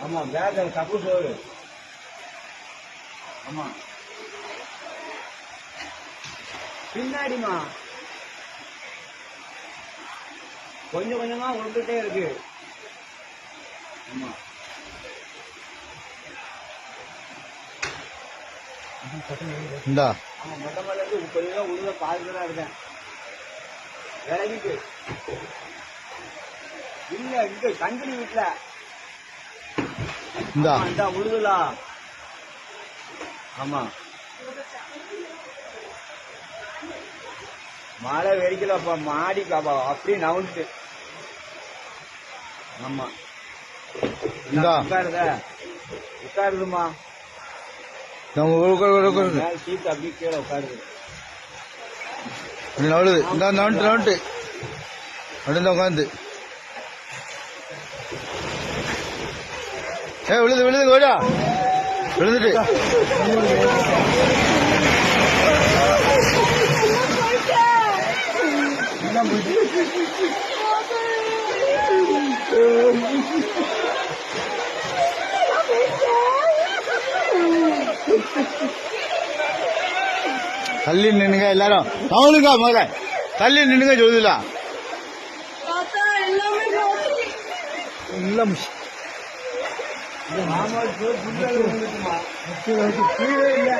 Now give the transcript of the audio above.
ஆமா பேக் தப்பு சோறு ஆமா. பின்னாடிமா கொஞ்சம் கொஞ்சமா விட்டுட்டே இருக்கு. ஆமா. இந்தா. ஆமா மொட்டை மேல இருந்து முப்பது ரூபா உள்ள பாதி தான் இருக்கேன். விலகிட்டு. இல்ல இங்க கண்டினி வீட்டுல இந்தா. இந்தா உழுதுலா. ஆமா. மழை வெடிக்கலப்பா மாடி பாப்பா அப்படியே நவுண்டு ஆமா. இந்தா. உட்காருத. உட்காருதுமா நம்ம உட்காரு, சீட் அப்படியே கீழே உட்காருது. அப்படி நவளுது. இந்த நவன்ட்டு நவன்ட்டு அப்படி இந்த உட்காந்து. ஏ விழுது விழுது ஓடா விழுந்துட்டு. தள்ளி நின்னுங்க எல்லாரும். அவனுக்கா முதல்ல தள்ளி நின்னுங்க சொல்லுதா எல்லாமே மாமா கீழே இல்ல.